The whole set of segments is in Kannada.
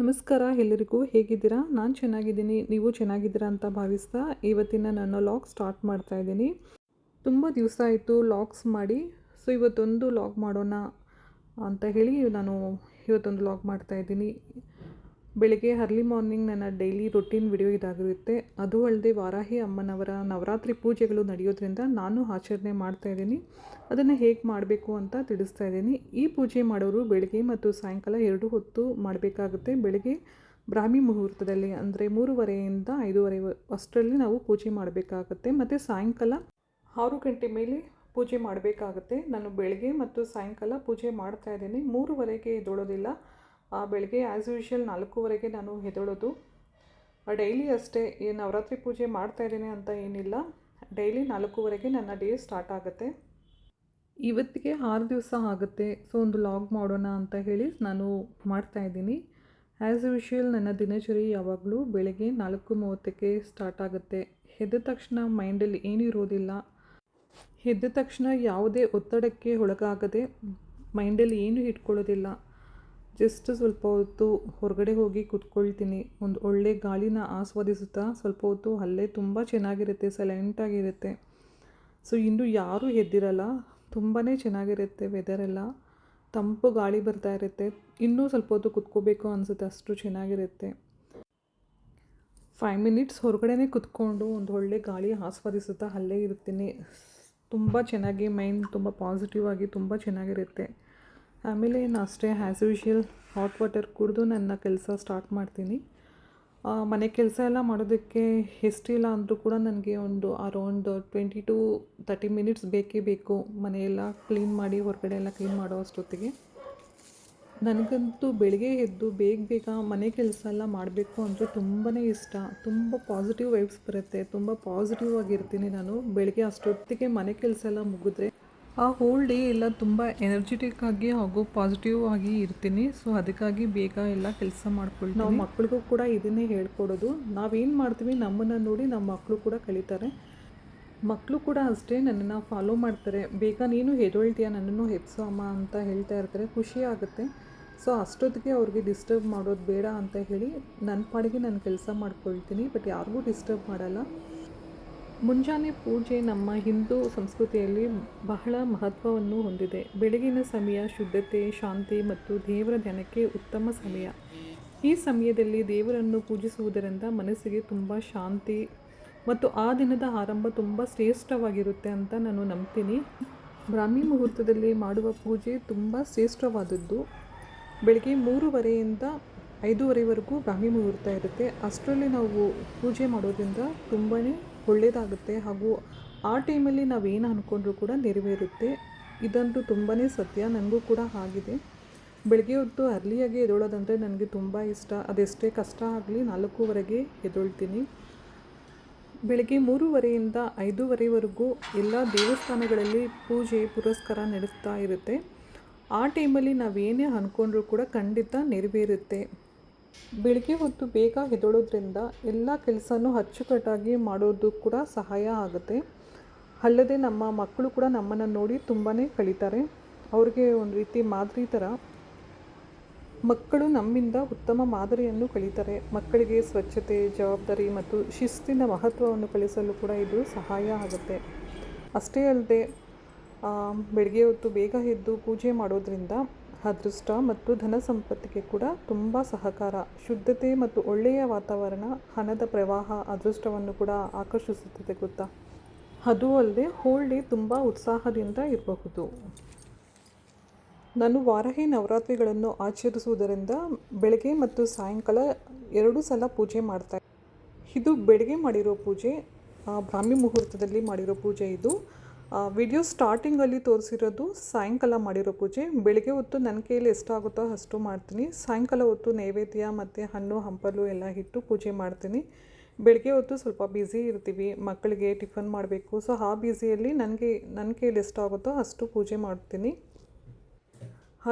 ನಮಸ್ಕಾರ, ಎಲ್ಲರಿಗೂ ಹೇಗಿದ್ದೀರಾ? ನಾನು ಚೆನ್ನಾಗಿದ್ದೀನಿ, ನೀವು ಚೆನ್ನಾಗಿದ್ದೀರಾ ಅಂತ ಭಾವಿಸ್ತಾ ಇವತ್ತಿನ ನನ್ನ ಲಾಗ್ ಸ್ಟಾರ್ಟ್ ಮಾಡ್ತಾ ಇದ್ದೀನಿ. ತುಂಬ ದಿವಸ ಆಯಿತು ಲಾಗ್ಸ್ ಮಾಡಿ ಸೊ ಇವತ್ತೊಂದು ಲಾಗ್ ಮಾಡೋಣ ಅಂತ ಹೇಳಿ ನಾನು ಇವತ್ತೊಂದು ಲಾಗ್ ಮಾಡ್ತಾ ಇದ್ದೀನಿ. ಬೆಳಿಗ್ಗೆ ಅರ್ಲಿ ಮಾರ್ನಿಂಗ್ ನನ್ನ ಡೈಲಿ ರೊಟೀನ್ ವಿಡಿಯೋ ಇದಾಗಿರುತ್ತೆ. ಅದು ಅಲ್ಲದೆ ವಾರಾಹಿ ಅಮ್ಮನವರ ನವರಾತ್ರಿ ಪೂಜೆಗಳು ನಡೆಯೋದ್ರಿಂದ ನಾನು ಆಚರಣೆ ಮಾಡ್ತಾ ಇದ್ದೀನಿ. ಅದನ್ನು ಹೇಗೆ ಮಾಡಬೇಕು ಅಂತ ತಿಳಿಸ್ತಾ ಇದ್ದೀನಿ. ಈ ಪೂಜೆ ಮಾಡೋರು ಬೆಳಗ್ಗೆ ಮತ್ತು ಸಾಯಂಕಾಲ ಎರಡು ಹೊತ್ತು ಮಾಡಬೇಕಾಗುತ್ತೆ. ಬೆಳಗ್ಗೆ ಬ್ರಾಹ್ಮಿ ಮುಹೂರ್ತದಲ್ಲಿ ಅಂದರೆ ಮೂರುವರೆಯಿಂದ ಐದೂವರೆ ಅಷ್ಟರಲ್ಲಿ ನಾವು ಪೂಜೆ ಮಾಡಬೇಕಾಗುತ್ತೆ. ಮತ್ತು ಸಾಯಂಕಾಲ ಆರು ಗಂಟೆ ಮೇಲೆ ಪೂಜೆ ಮಾಡಬೇಕಾಗುತ್ತೆ. ನಾನು ಬೆಳಗ್ಗೆ ಮತ್ತು ಸಾಯಂಕಾಲ ಪೂಜೆ ಮಾಡ್ತಾ ಇದ್ದೀನಿ. ಮೂರುವರೆಗೆ ಎದ್ದೊಳೋದಿಲ್ಲ. ಬೆಳಗ್ಗೆ ಆ್ಯಸ್ ಯೂಶ್ವಲ್ ನಾಲ್ಕೂವರೆಗೆ ನಾನು ಹೆದಳೋದು ಡೈಲಿ ಅಷ್ಟೇ, ಈ ನವರಾತ್ರಿ ಪೂಜೆ ಮಾಡ್ತಾ ಇದ್ದೀನಿ ಅಂತ ಏನಿಲ್ಲ. ಡೈಲಿ ನಾಲ್ಕೂವರೆಗೆ ನನ್ನ ಡೇ ಸ್ಟಾರ್ಟ್ ಆಗುತ್ತೆ. ಇವತ್ತಿಗೆ ಆರು ದಿವಸ ಆಗುತ್ತೆ ಸೊ ಒಂದು ಲಾಗ್ ಮಾಡೋಣ ಅಂತ ಹೇಳಿ ನಾನು ಮಾಡ್ತಾ ಇದ್ದೀನಿ. ಆ್ಯಸ್ ಯೂಶ್ವಲ್ ನನ್ನ ದಿನಚರಿ ಯಾವಾಗಲೂ ಬೆಳಗ್ಗೆ ನಾಲ್ಕು ಮೂವತ್ತಕ್ಕೆ ಸ್ಟಾರ್ಟ್ ಆಗುತ್ತೆ. ಎದ್ದ ತಕ್ಷಣ ಮೈಂಡಲ್ಲಿ ಏನೂ ಇರೋದಿಲ್ಲ. ಎದ್ದ ತಕ್ಷಣ ಯಾವುದೇ ಒತ್ತಡಕ್ಕೆ ಒಳಗಾಗದೆ ಮೈಂಡಲ್ಲಿ ಏನೂ ಇಟ್ಕೊಳ್ಳೋದಿಲ್ಲ. ಜಸ್ಟ್ ಸ್ವಲ್ಪ ಹೊತ್ತು ಹೊರಗಡೆ ಹೋಗಿ ಕುತ್ಕೊಳ್ತೀನಿ. ಒಂದು ಒಳ್ಳೆ ಗಾಳಿನ ಆಸ್ವಾದಿಸುತ್ತಾ ಸ್ವಲ್ಪ ಹೊತ್ತು ಅಲ್ಲೇ ತುಂಬ ಚೆನ್ನಾಗಿರುತ್ತೆ ಸೈಲೆಂಟಾಗಿರುತ್ತೆ ಸೊ ಇನ್ನೂ ಯಾರೂ ಎದ್ದಿರಲ್ಲ. ತುಂಬಾ ಚೆನ್ನಾಗಿರುತ್ತೆ ವೆದರೆಲ್ಲ ತಂಪು ಗಾಳಿ ಬರ್ತಾ ಇರುತ್ತೆ. ಇನ್ನೂ ಸ್ವಲ್ಪ ಹೊತ್ತು ಕುತ್ಕೋಬೇಕು ಅನಿಸುತ್ತೆ, ಅಷ್ಟು ಚೆನ್ನಾಗಿರುತ್ತೆ. ಫೈವ್ ಮಿನಿಟ್ಸ್ ಹೊರಗಡೆನೇ ಕುತ್ಕೊಂಡು ಒಂದು ಒಳ್ಳೆ ಗಾಳಿ ಆಸ್ವಾದಿಸುತ್ತಾ ಅಲ್ಲೇ ಇರ್ತೀನಿ. ತುಂಬ ಚೆನ್ನಾಗಿ ಮೈಂಡ್ ತುಂಬ ಪಾಸಿಟಿವ್ ಆಗಿ ತುಂಬ ಚೆನ್ನಾಗಿರುತ್ತೆ. ಆಮೇಲೆ ನಾನು ಅಷ್ಟೇ ಆ್ಯಸ್ ಯೂಶ್ವಲ್ ಹಾಟ್ ವಾಟರ್ ಕುಡಿದು ನನ್ನ ಕೆಲಸ ಸ್ಟಾರ್ಟ್ ಮಾಡ್ತೀನಿ. ಮನೆ ಕೆಲಸ ಎಲ್ಲ ಮಾಡೋದಕ್ಕೆ ಎಷ್ಟಿಲ್ಲ ಅಂದರೂ ಕೂಡ ನನಗೆ ಒಂದು around twenty to thirty minutes ಬೇಕೇ ಬೇಕು. ಮನೆಯೆಲ್ಲ ಕ್ಲೀನ್ ಮಾಡಿ, ಹೊರಗಡೆ ಎಲ್ಲ ಕ್ಲೀನ್ ಮಾಡೋ ಅಷ್ಟೊತ್ತಿಗೆ. ನನಗಂತೂ ಬೆಳಗ್ಗೆ ಎದ್ದು ಬೇಗ ಬೇಗ ಮನೆ ಕೆಲಸ ಎಲ್ಲ ಮಾಡಬೇಕು ಅಂದರೆ ತುಂಬಾ ಇಷ್ಟ. ತುಂಬ ಪಾಸಿಟಿವ್ ವೈಬ್ಸ್ ಬರುತ್ತೆ. ತುಂಬ ಪಾಸಿಟಿವ್ ಆಗಿರ್ತೀನಿ ನಾನು. ಬೆಳಗ್ಗೆ ಅಷ್ಟೊತ್ತಿಗೆ ಮನೆ ಕೆಲಸ ಎಲ್ಲ ಮುಗಿದ್ರೆ ಆ ಹೋಲ್ ಡೇ ಎಲ್ಲ ತುಂಬ ಎನರ್ಜೆಟಿಕ್ ಆಗಿ ಹಾಗೂ ಪಾಸಿಟಿವ್ ಆಗಿ ಇರ್ತೀನಿ. ಸೊ ಅದಕ್ಕಾಗಿ ಬೇಗ ಎಲ್ಲ ಕೆಲಸ ಮಾಡ್ಕೊಳ್ತೀನಿ. ನಾವು ಮಕ್ಕಳಿಗೂ ಕೂಡ ಇದನ್ನೇ ಹೇಳ್ಕೊಡೋದು. ನಾವೇನು ಮಾಡ್ತೀವಿ ನಮ್ಮನ್ನು ನೋಡಿ ನಮ್ಮ ಮಕ್ಕಳು ಕೂಡ ಕಲಿತಾರೆ ಮಕ್ಕಳು ಕೂಡ ಅಷ್ಟೇ ನನ್ನನ್ನು ಫಾಲೋ ಮಾಡ್ತಾರೆ. ಬೇಗ ನೀನು ಹೆದೊಳ್ತೀಯ, ನನ್ನನ್ನು ಹೆಪ್ಸೋ ಅಮ್ಮ ಅಂತ ಹೇಳ್ತಾ ಇರ್ತಾರೆ. ಖುಷಿ ಆಗುತ್ತೆ. ಸೊ ಅಷ್ಟೊತ್ತಿಗೆ ಅವ್ರಿಗೆ ಡಿಸ್ಟರ್ಬ್ ಮಾಡೋದು ಬೇಡ ಅಂತ ಹೇಳಿ ನನ್ನ ಪಾಡಿಗೆ ನಾನು ಕೆಲಸ ಮಾಡ್ಕೊಳ್ತೀನಿ. ಬಟ್ ಯಾರಿಗೂ ಡಿಸ್ಟರ್ಬ್ ಮಾಡಲ್ಲ. ಮುಂಜಾನೆ ಪೂಜೆ ನಮ್ಮ ಹಿಂದೂ ಸಂಸ್ಕೃತಿಯಲ್ಲಿ ಬಹಳ ಮಹತ್ವವನ್ನು ಹೊಂದಿದೆ. ಬೆಳಗಿನ ಸಮಯ ಶುದ್ಧತೆ, ಶಾಂತಿ ಮತ್ತು ದೇವರ ಧ್ಯಾನಕ್ಕೆ ಉತ್ತಮ ಸಮಯ. ಈ ಸಮಯದಲ್ಲಿ ದೇವರನ್ನು ಪೂಜಿಸುವುದರಿಂದ ಮನಸ್ಸಿಗೆ ತುಂಬ ಶಾಂತಿ ಮತ್ತು ಆ ದಿನದ ಆರಂಭ ತುಂಬ ಶ್ರೇಷ್ಠವಾಗಿರುತ್ತೆ ಅಂತ ನಾನು ನಂಬ್ತೀನಿ. ಬ್ರಾಹ್ಮಿ ಮುಹೂರ್ತದಲ್ಲಿ ಮಾಡುವ ಪೂಜೆ ತುಂಬ ಶ್ರೇಷ್ಠವಾದದ್ದು. ಬೆಳಗ್ಗೆ ಮೂರುವರೆಯಿಂದ ಐದೂವರೆವರೆಗೂ ಬ್ರಾಹ್ಮಿ ಮುಹೂರ್ತ ಇರುತ್ತೆ. ಅಷ್ಟರಲ್ಲಿ ನಾವು ಪೂಜೆ ಮಾಡೋದ್ರಿಂದ ತುಂಬಾ ಒಳ್ಳೆಯದಾಗುತ್ತೆ ಹಾಗೂ ಆ ಟೈಮಲ್ಲಿ ನಾವೇನು ಅಂದ್ಕೊಂಡ್ರೂ ಕೂಡ ನೆರವೇರುತ್ತೆ. ಇದಂತೂ ತುಂಬಾ ಸತ್ಯ ನನಗೂ ಕೂಡ ಆಗಿದೆ. ಬೆಳಗ್ಗೆ ಹೊತ್ತು ಅರ್ಲಿಯಾಗಿ ಎದೊಳೋದಂದರೆ ನನಗೆ ತುಂಬ ಇಷ್ಟ. ಅದೆಷ್ಟೇ ಕಷ್ಟ ಆಗಲಿ ನಾಲ್ಕೂವರೆಗೆ ಎದೊಳ್ತೀನಿ ಬೆಳಗ್ಗೆ ಮೂರುವರೆಯಿಂದ ಐದೂವರೆವರೆಗೂ ಎಲ್ಲ ದೇವಸ್ಥಾನಗಳಲ್ಲಿ ಪೂಜೆ, ಪುರಸ್ಕಾರ ನಡೆಸ್ತಾ ಇರುತ್ತೆ. ಆ ಟೈಮಲ್ಲಿ ನಾವೇನೇ ಅಂದ್ಕೊಂಡ್ರೂ ಕೂಡ ಖಂಡಿತ ನೆರವೇರುತ್ತೆ. ಬೆಳಗ್ಗೆ ಹೊತ್ತು ಬೇಗ ಹೆದಳೋದ್ರಿಂದ ಎಲ್ಲ ಕೆಲಸನೂ ಅಚ್ಚುಕಟ್ಟಾಗಿ ಮಾಡೋದು ಕೂಡ ಸಹಾಯ ಆಗುತ್ತೆ. ಅಲ್ಲದೆ ನಮ್ಮ ಮಕ್ಕಳು ಕೂಡ ನಮ್ಮನ್ನು ನೋಡಿ ತುಂಬಾ ಕಲಿತಾರೆ ಅವ್ರಿಗೆ ಒಂದು ರೀತಿ ಮಾದರಿ ಥರ ಮಕ್ಕಳು ನಮ್ಮಿಂದ ಉತ್ತಮ ಮಾದರಿಯನ್ನು ಕಲಿತಾರೆ ಮಕ್ಕಳಿಗೆ ಸ್ವಚ್ಛತೆ, ಜವಾಬ್ದಾರಿ ಮತ್ತು ಶಿಸ್ತಿನ ಮಹತ್ವವನ್ನು ಕಲಿಸಲು ಕೂಡ ಇದು ಸಹಾಯ ಆಗುತ್ತೆ. ಅಷ್ಟೇ ಅಲ್ಲದೆ ಬೆಳಗ್ಗೆ ಹೊತ್ತು ಬೇಗ ಎದ್ದು ಪೂಜೆ ಮಾಡೋದ್ರಿಂದ ಅದೃಷ್ಟ ಮತ್ತು ಧನ ಸಂಪತ್ತಿಗೆ ಕೂಡ ತುಂಬ ಸಹಕಾರ. ಶುದ್ಧತೆ ಮತ್ತು ಒಳ್ಳೆಯ ವಾತಾವರಣ, ಹಣದ ಪ್ರವಾಹ, ಅದೃಷ್ಟವನ್ನು ಕೂಡ ಆಕರ್ಷಿಸುತ್ತದೆ ಗೊತ್ತಾ? ಅದು ಅಲ್ಲದೆ ಹೋಳಿ ತುಂಬ ಉತ್ಸಾಹದಿಂದ ಇರಬಹುದು. ನಾನು ವಾರಾಹಿ ನವರಾತ್ರಿಗಳನ್ನು ಆಚರಿಸುವುದರಿಂದ ಬೆಳಗ್ಗೆ ಮತ್ತು ಸಾಯಂಕಾಲ ಎರಡು ಸಲ ಪೂಜೆ ಮಾಡ್ತಾ ಇದು ಬೆಳಗ್ಗೆ ಮಾಡಿರೋ ಪೂಜೆ ಬ್ರಾಹ್ಮಿ ಮುಹೂರ್ತದಲ್ಲಿ ಮಾಡಿರೋ ಪೂಜೆ ಇದು. ವಿಡಿಯೋ ಸ್ಟಾರ್ಟಿಂಗಲ್ಲಿ ತೋರಿಸಿರೋದು ಸಾಯಂಕಾಲ ಮಾಡಿರೋ ಪೂಜೆ. ಬೆಳಗ್ಗೆ ಹೊತ್ತು ನನ್ನ ಕೈಯಲ್ಲಿ ಎಷ್ಟಾಗುತ್ತೋ ಅಷ್ಟು ಮಾಡ್ತೀನಿ. ಸಾಯಂಕಾಲ ಹೊತ್ತು ನೈವೇದ್ಯ ಮತ್ತು ಹಣ್ಣು, ಹಂಪಲು ಎಲ್ಲ ಇಟ್ಟು ಪೂಜೆ ಮಾಡ್ತೀನಿ. ಬೆಳಗ್ಗೆ ಹೊತ್ತು ಸ್ವಲ್ಪ ಬ್ಯುಸಿ ಇರ್ತೀವಿ. ಮಕ್ಕಳಿಗೆ ಟಿಫನ್ ಮಾಡಬೇಕು. ಸೊ ಆ ಬ್ಯುಸಿಯಲ್ಲಿ ನನಗೆ ನನ್ನ ಕೈಯಲ್ಲಿ ಎಷ್ಟಾಗುತ್ತೋ ಅಷ್ಟು ಪೂಜೆ ಮಾಡ್ತೀನಿ.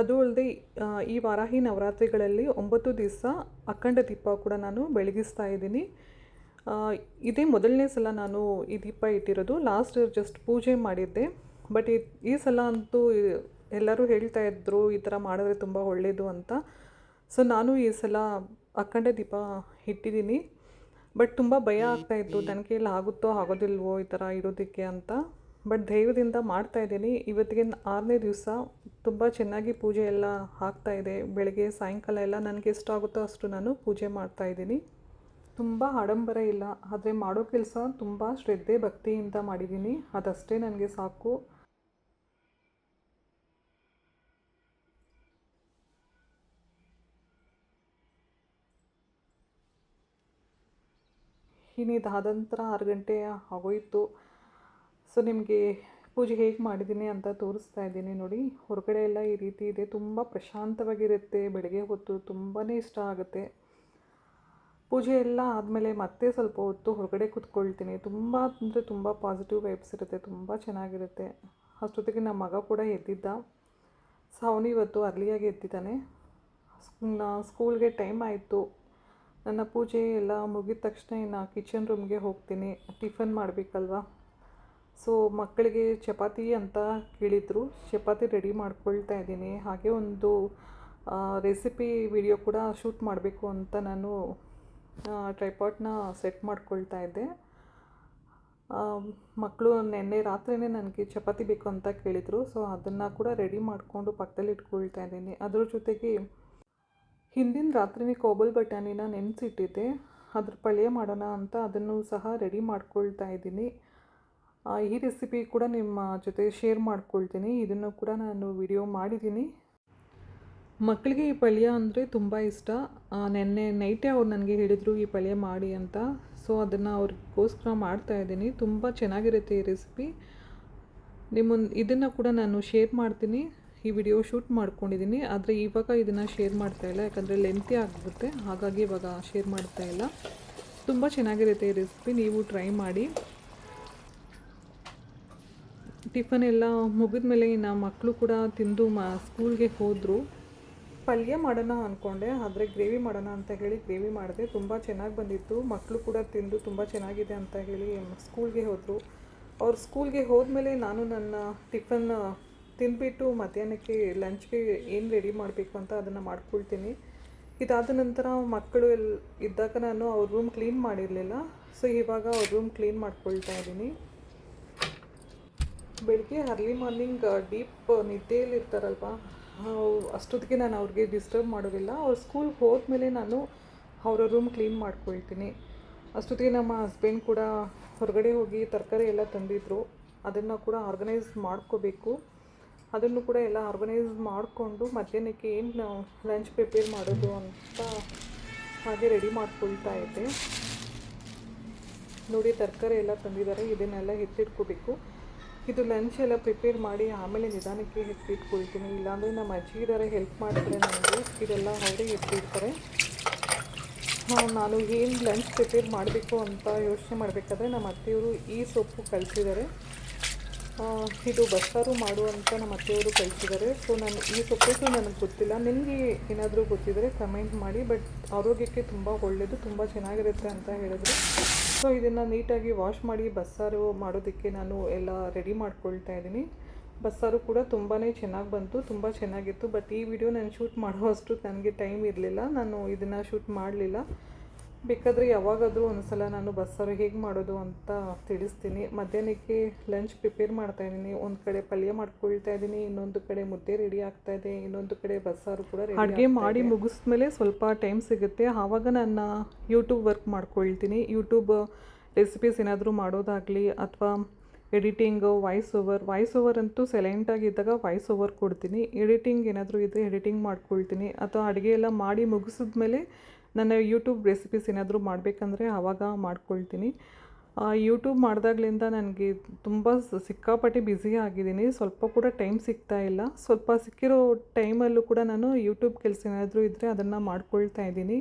ಅದು ಅಲ್ಲದೆ ಈ ವಾರಾಹಿ ನವರಾತ್ರಿಗಳಲ್ಲಿ ಒಂಬತ್ತು ದಿವಸ ಅಖಂಡ ದೀಪ ಕೂಡ ನಾನು ಬೆಳಗಿಸ್ತಾ ಇದ್ದೀನಿ. ಇದೇ ಮೊದಲನೇ ಸಲ ನಾನು ಈ ದೀಪ ಇಟ್ಟಿರೋದು. ಲಾಸ್ಟ್ ಜಸ್ಟ್ ಪೂಜೆ ಮಾಡಿದ್ದೆ. ಬಟ್ ಈ ಸಲ ಅಂತೂ ಎಲ್ಲರೂ ಹೇಳ್ತಾ ಇದ್ದರು ಈ ಥರ ಮಾಡಿದ್ರೆ ತುಂಬ ಒಳ್ಳೆಯದು ಅಂತ. ಸೊ ನಾನು ಈ ಸಲ ಅಖಂಡ ದೀಪ ಇಟ್ಟಿದ್ದೀನಿ. ಬಟ್ ತುಂಬ ಭಯ ಆಗ್ತಾಯಿತ್ತು ನನ್ನ ಕೈಯಲ್ಲಿ ಆಗುತ್ತೋ ಆಗೋದಿಲ್ವೋ ಈ ಥರ ಇಡೋದಕ್ಕೆ ಅಂತ. ಬಟ್ ಧೈರ್ಯದಿಂದ ಮಾಡ್ತಾ ಇದ್ದೀನಿ. ಇವತ್ತಿಗೆ ಆರನೇ ದಿವಸ ತುಂಬ ಚೆನ್ನಾಗಿ ಪೂಜೆ ಎಲ್ಲ ಇದೆ. ಬೆಳಗ್ಗೆ ಸಾಯಂಕಾಲ ಎಲ್ಲ ನನಗೆ ಎಷ್ಟಾಗುತ್ತೋ ಅಷ್ಟು ನಾನು ಪೂಜೆ ಮಾಡ್ತಾ ಇದ್ದೀನಿ. ತುಂಬ ಆಡಂಬರ ಇಲ್ಲ, ಆದರೆ ಮಾಡೋ ಕೆಲಸ ತುಂಬ ಶ್ರದ್ಧೆ ಭಕ್ತಿಯಿಂದ ಮಾಡಿದ್ದೀನಿ ಅದಷ್ಟೇ ನನಗೆ ಸಾಕು. ಇನ್ನು ಆದ ನಂತರ ಆರು ಗಂಟೆ ಆಗೋಯಿತು. ಸೊ ನಿಮಗೆ ಪೂಜೆ ಹೇಗೆ ಮಾಡಿದ್ದೀನಿ ಅಂತ ತೋರಿಸ್ತಾ ಇದ್ದೀನಿ ನೋಡಿ. ಹೊರಗಡೆ ಎಲ್ಲ ಈ ರೀತಿ ಇದೆ. ತುಂಬ ಪ್ರಶಾಂತವಾಗಿರುತ್ತೆ. ಬೆಳಗ್ಗೆ ಹೊತ್ತು ತುಂಬಾ ಇಷ್ಟ ಆಗುತ್ತೆ. ಪೂಜೆ ಎಲ್ಲ ಆದಮೇಲೆ ಮತ್ತೆ ಸ್ವಲ್ಪ ಹೊತ್ತು ಹೊರಗಡೆ ಕೂತ್ಕೊಳ್ತೀನಿ. ತುಂಬ ಅಂದರೆ ತುಂಬ ಪಾಸಿಟಿವ್ ವೈಬ್ಸ್ ಇರುತ್ತೆ, ತುಂಬ ಚೆನ್ನಾಗಿರುತ್ತೆ. ಅಷ್ಟೊತ್ತಿಗೆ ನಮ್ಮ ಮಗ ಕೂಡ ಎದ್ದಿದ್ದ. ಸೊ ಅವನು ಇವತ್ತು ಅರ್ಲಿಯಾಗಿ ಎದ್ದಿದ್ದಾನೆ. ಸ್ಕೂಲ್ಗೆ ಟೈಮ್ ಆಯಿತು. ನನ್ನ ಪೂಜೆ ಎಲ್ಲ ಮುಗಿದ ತಕ್ಷಣ ಇನ್ನು ಕಿಚನ್ ರೂಮ್ಗೆ ಹೋಗ್ತೀನಿ. ಟಿಫನ್ ಮಾಡಬೇಕಲ್ವಾ? ಸೊ ಮಕ್ಕಳಿಗೆ ಚಪಾತಿ ಅಂತ ಕೇಳಿದರು. ಚಪಾತಿ ರೆಡಿ ಮಾಡ್ಕೊಳ್ತಾ ಇದ್ದೀನಿ. ಹಾಗೆ ಒಂದು ರೆಸಿಪಿ ವಿಡಿಯೋ ಕೂಡ ಶೂಟ್ ಮಾಡಬೇಕು ಅಂತ ನಾನು ಟ್ರೈಪಾಟ್ನ ಸೆಟ್ ಮಾಡ್ಕೊಳ್ತಾ ಇದ್ದೆ. ಮಕ್ಕಳು ನಿನ್ನೆ ರಾತ್ರಿಯೇ ನನಗೆ ಚಪಾತಿ ಬೇಕು ಅಂತ ಕೇಳಿದರು. ಸೊ ಅದನ್ನು ಕೂಡ ರೆಡಿ ಮಾಡಿಕೊಂಡು ಪಕ್ಕದಲ್ಲಿ ಇಟ್ಕೊಳ್ತಾ ಇದ್ದೀನಿ. ಅದ್ರ ಜೊತೆಗೆ ಹಿಂದಿನ ರಾತ್ರಿನೇ ಕೋಬಲ್ ಬಟಾಣಿನ ನೆನೆಸಿಟ್ಟಿದ್ದೆ. ಅದ್ರ ಪಲ್ಯ ಮಾಡೋಣ ಅಂತ ಅದನ್ನು ಸಹ ರೆಡಿ ಮಾಡ್ಕೊಳ್ತಾ ಇದ್ದೀನಿ. ಈ ರೆಸಿಪಿ ಕೂಡ ನಿಮ್ಮ ಜೊತೆ ಶೇರ್ ಮಾಡ್ಕೊಳ್ತೀನಿ. ಇದನ್ನು ಕೂಡ ನಾನು ವಿಡಿಯೋ ಮಾಡಿದ್ದೀನಿ. ಮಕ್ಕಳಿಗೆ ಈ ಪಲ್ಯ ಅಂದರೆ ತುಂಬ ಇಷ್ಟ. ನೆನ್ನೆ ನೈಟೇ ಅವ್ರು ನನಗೆ ಹೇಳಿದರು ಈ ಪಲ್ಯ ಮಾಡಿ ಅಂತ. ಸೊ ಅದನ್ನು ಅವ್ರಿಗೋಸ್ಕರ ಮಾಡ್ತಾ ಇದ್ದೀನಿ. ತುಂಬ ಚೆನ್ನಾಗಿರುತ್ತೆ ಈ ರೆಸಿಪಿ ನಿಮ್ಮ ಇದನ್ನು ಕೂಡ ನಾನು ಶೇರ್ ಮಾಡ್ತೀನಿ. ಈ ವಿಡಿಯೋ ಶೂಟ್ ಮಾಡ್ಕೊಂಡಿದ್ದೀನಿ. ಆದರೆ ಇವಾಗ ಇದನ್ನು ಶೇರ್ ಮಾಡ್ತಾ ಇಲ್ಲ. ಯಾಕಂದರೆ ಲೆಂತಿ ಆಗಿಬಿಡುತ್ತೆ ಹಾಗಾಗಿ ಇವಾಗ ಶೇರ್ ಮಾಡ್ತಾ ಇಲ್ಲ. ತುಂಬ ಚೆನ್ನಾಗಿರುತ್ತೆ ಈ ರೆಸಿಪಿ ನೀವು ಟ್ರೈ ಮಾಡಿ. ಟಿಫನ್ ಎಲ್ಲ ಮುಗಿದ ಮೇಲೆ ಇನ್ನು ಮಕ್ಕಳು ಕೂಡ ತಿಂದು ಮ ಸ್ಕೂಲ್ಗೆ ಹೋದರು. ಪಲ್ಯ ಮಾಡೋಣ ಅಂದ್ಕೊಂಡೆ ಆದರೆ ಗ್ರೇವಿ ಮಾಡೋಣ ಅಂತ ಹೇಳಿ ಗ್ರೇವಿ ಮಾಡಿದೆ. ತುಂಬ ಚೆನ್ನಾಗಿ ಬಂದಿತ್ತು. ಮಕ್ಕಳು ಕೂಡ ತಿಂದು ತುಂಬ ಚೆನ್ನಾಗಿದೆ ಅಂತ ಹೇಳಿ ಸ್ಕೂಲ್ಗೆ ಹೋದರು. ಅವ್ರು ಸ್ಕೂಲ್ಗೆ ಹೋದ್ಮೇಲೆ ನಾನು ನನ್ನ ಟಿಫನ್ ತಿಂದುಬಿಟ್ಟು ಮಧ್ಯಾಹ್ನಕ್ಕೆ ಲಂಚ್ಗೆ ಏನು ರೆಡಿ ಮಾಡಬೇಕು ಅಂತ ಅದನ್ನು ಮಾಡ್ಕೊಳ್ತೀನಿ. ಇದಾದ ನಂತರ ಮಕ್ಕಳು ಎಲ್, ಇದ್ದಾಗ ನಾನು ಅವ್ರ ರೂಮ್ ಕ್ಲೀನ್ ಮಾಡಿರಲಿಲ್ಲ. ಸೊ, ಇವಾಗ ಅವ್ರ ರೂಮ್ ಕ್ಲೀನ್ ಮಾಡ್ಕೊಳ್ತಾ ಇದ್ದೀನಿ. ಬೆಳಗ್ಗೆ ಅರ್ಲಿ ಮಾರ್ನಿಂಗ್ ಡೀಪ್ ನಿದ್ದೆಯಲ್ಲಿ ಇರ್ತಾರಲ್ವ ಅಷ್ಟೊತ್ತಿಗೆ ನಾನು ಅವ್ರಿಗೆ ಡಿಸ್ಟರ್ಬ್ ಮಾಡೋದಿಲ್ಲ. ಅವ್ರು ಸ್ಕೂಲ್ಗೆ ಹೋದ್ಮೇಲೆ ನಾನು ಅವರ ರೂಮ್ ಕ್ಲೀನ್ ಮಾಡ್ಕೊಳ್ತೀನಿ. ಅಷ್ಟೊತ್ತಿಗೆ ನಮ್ಮ ಹಸ್ಬೆಂಡ್ ಕೂಡ ಹೊರಗಡೆ ಹೋಗಿ ತರಕಾರಿ ಎಲ್ಲ ತಂದಿದ್ದರು ಅದನ್ನು ಕೂಡ ಆರ್ಗನೈಸ್ ಮಾಡ್ಕೋಬೇಕು. ಅದನ್ನು ಕೂಡ ಎಲ್ಲ ಆರ್ಗನೈಸ್ ಮಾಡಿಕೊಂಡು ಮಧ್ಯಾಹ್ನಕ್ಕೆ ಏನು ಲಂಚ್ ಪ್ರಿಪೇರ್ ಮಾಡೋದು ಅಂತ ಹಾಗೆ ರೆಡಿ ಮಾಡ್ಕೊಳ್ತಾ ಇದ್ದೆ. ನೋಡಿ ತರಕಾರಿ ಎಲ್ಲ ತಂದಿದ್ದಾರೆ. ಇದನ್ನೆಲ್ಲ ಎತ್ತಿಟ್ಕೋಬೇಕು ಇದು ಲಂಚ್ ಎಲ್ಲ ಪ್ರಿಪೇರ್ ಮಾಡಿ ಆಮೇಲೆ ನಿಧಾನಕ್ಕೆ ಎತ್ತಿಟ್ಕೊಳ್ತೀನಿ. ಇಲ್ಲಾಂದರೆ ನಮ್ಮ ಅಜ್ಜಿ ಇದ್ದಾರೆ ಹೆಲ್ಪ್ ಮಾಡ್ತಾರೆ ನನಗೆ ಇದೆಲ್ಲ ಅವರೇ ಎತ್ತಿಡ್ತಾರೆ. ನಾನು ಏನು ಲಂಚ್ ಪ್ರಿಪೇರ್ ಮಾಡಬೇಕು ಅಂತ ಯೋಚನೆ ಮಾಡಬೇಕಾದ್ರೆ ನಮ್ಮ ಅತ್ತೆಯವರು ಈ ಸೊಪ್ಪು ಕಳಿಸಿದ್ದಾರೆ ಇದು ಬಸ್ಸಾರು ಮಾಡುವಂಥ ಅಂತ ನಮ್ಮ ಅತ್ತೆಯವರು ಕಲಿಸಿದ್ದಾರೆ. ಸೊ ನಾನು, ಈ ಸೊಪ್ಪು ನನಗೆ ಗೊತ್ತಿಲ್ಲ. ನಿಮಗೆ ಏನಾದರೂ ಗೊತ್ತಿದ್ದರೆ ಕಮೆಂಟ್ ಮಾಡಿ ಬಟ್ ಆರೋಗ್ಯಕ್ಕೆ ತುಂಬ ಒಳ್ಳೆಯದು ತುಂಬ ಚೆನ್ನಾಗಿರುತ್ತೆ ಅಂತ ಹೇಳಿದ್ರು. ಸೊ ಇದನ್ನು ನೀಟಾಗಿ ವಾಶ್ ಮಾಡಿ ಬಸ್ಸಾರು ಮಾಡೋದಕ್ಕೆ ನಾನು ಎಲ್ಲ ರೆಡಿ ಮಾಡ್ಕೊಳ್ತಾ ಇದ್ದೀನಿ. ಬಸ್ಸಾರು ಕೂಡ ತುಂಬಾ ಚೆನ್ನಾಗಿ ಬಂತು, ತುಂಬ ಚೆನ್ನಾಗಿತ್ತು. ಬಟ್ ಈ ವಿಡಿಯೋ ನಾನು ಶೂಟ್ ಮಾಡುವಷ್ಟು ನನಗೆ ಟೈಮ್ ಇರಲಿಲ್ಲ. ನಾನು ಇದನ್ನು ಶೂಟ್ ಮಾಡಲಿಲ್ಲ. ಬೇಕಾದರೆ ಯಾವಾಗಾದರೂ ಒಂದು ಸಲ ನಾನು ಬಸ್ಸಾರು ಹೇಗೆ ಮಾಡೋದು ಅಂತ ತಿಳಿಸ್ತೀನಿ. ಮಧ್ಯಾಹ್ನಕ್ಕೆ ಲಂಚ್ ಪ್ರಿಪೇರ್ ಮಾಡ್ತಾಯಿದ್ದೀನಿ ಒಂದು ಕಡೆ ಪಲ್ಯ ಮಾಡ್ಕೊಳ್ತಾ ಇದ್ದೀನಿ ಇನ್ನೊಂದು ಕಡೆ ಮುದ್ದೆ ರೆಡಿ ಆಗ್ತಾ ಇದೆ ಇನ್ನೊಂದು ಕಡೆ ಬಸ್ಸಾರು ಕೂಡ ಅಡುಗೆ ಮಾಡಿ ಮುಗಿಸ್ಮೇಲೆ ಸ್ವಲ್ಪ ಟೈಮ್ ಸಿಗುತ್ತೆ. ಆವಾಗ ನನ್ನ ಯೂಟ್ಯೂಬ್ ವರ್ಕ್ ಮಾಡ್ಕೊಳ್ತೀನಿ. ಯೂಟ್ಯೂಬ್ ರೆಸಿಪೀಸ್ ಏನಾದರೂ ಮಾಡೋದಾಗಲಿ ಅಥವಾ editing voice over voice over ಅಂತೂ ಸೈಲೆಂಟಾಗಿದ್ದಾಗ ವಾಯ್ಸ್ ಓವರ್ ಕೊಡ್ತೀನಿ. ಎಡಿಟಿಂಗ್ ಏನಾದರೂ ಇದ್ದರೆ ಎಡಿಟಿಂಗ್ ಮಾಡ್ಕೊಳ್ತೀನಿ. ಅಥವಾ ಅಡುಗೆ ಎಲ್ಲ ಮಾಡಿ ಮುಗಿಸಿದ್ಮೇಲೆ ನನ್ನ ಯೂಟ್ಯೂಬ್ ರೆಸಿಪೀಸ್ ಏನಾದರೂ ಮಾಡಬೇಕಂದ್ರೆ ಆವಾಗ ಮಾಡ್ಕೊಳ್ತೀನಿ. ಯೂಟ್ಯೂಬ್ ಮಾಡಿದಾಗ್ಲಿಂದ ನನಗೆ ತುಂಬ ಸಿಕ್ಕಾಪಟ್ಟೆ ಬ್ಯುಸಿ ಆಗಿದ್ದೀನಿ. ಸ್ವಲ್ಪ ಕೂಡ ಟೈಮ್ ಸಿಗ್ತಾ ಇಲ್ಲ. ಸ್ವಲ್ಪ ಸಿಕ್ಕಿರೋ ಟೈಮಲ್ಲೂ ಕೂಡ ನಾನು ಯೂಟ್ಯೂಬ್ ಕೆಲಸ ಏನಾದರೂ ಇದ್ದರೆ ಅದನ್ನು ಮಾಡ್ಕೊಳ್ತಾ ಇದ್ದೀನಿ.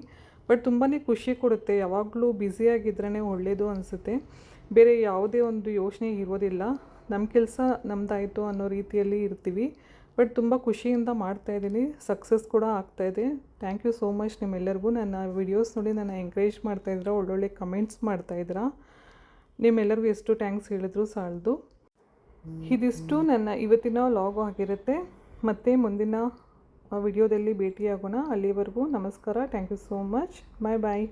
ಬಟ್ ತುಂಬಾ ಖುಷಿ ಕೊಡುತ್ತೆ. ಯಾವಾಗಲೂ ಬ್ಯುಸಿಯಾಗಿದ್ರೇ ಒಳ್ಳೆಯದು ಅನಿಸುತ್ತೆ. ಬೇರೆ ಯಾವುದೇ ಒಂದು ಯೋಚನೆ ಇರೋದಿಲ್ಲ. ನಮ್ಮ ಕೆಲಸ ನಮ್ಮದಾಯಿತು ಅನ್ನೋ ರೀತಿಯಲ್ಲಿ ಇರ್ತೀವಿ. ಬಟ್ ತುಂಬ ಖುಷಿಯಿಂದ ಮಾಡ್ತಾಯಿದ್ದೀನಿ ಸಕ್ಸಸ್ ಕೂಡ ಆಗ್ತಾಯಿದೆ ಥ್ಯಾಂಕ್ ಯು ಸೋ ಮಚ್ ನಿಮ್ಮೆಲ್ಲರಿಗೂ. ನನ್ನ ವಿಡಿಯೋಸ್ ನೋಡಿ ನನ್ನ ಎಂಕರೇಜ್ ಮಾಡ್ತಾಯಿದ್ರ ಒಳ್ಳೊಳ್ಳೆ ಕಮೆಂಟ್ಸ್ ಮಾಡ್ತಾಯಿದ್ದೀರಾ ನಿಮ್ಮೆಲ್ಲರಿಗೂ ಎಷ್ಟು ಥ್ಯಾಂಕ್ಸ್ ಹೇಳಿದ್ರು ಸಾಲದು. ಇದಿಷ್ಟು ನನ್ನ ಇವತ್ತಿನ ಲಾಗ್ ಆಗಿರುತ್ತೆ. ಮತ್ತು ಮುಂದಿನ ವಿಡಿಯೋದಲ್ಲಿ ಭೇಟಿಯಾಗೋಣ. ಅಲ್ಲಿವರೆಗೂ ನಮಸ್ಕಾರ. Thank you so much bye bye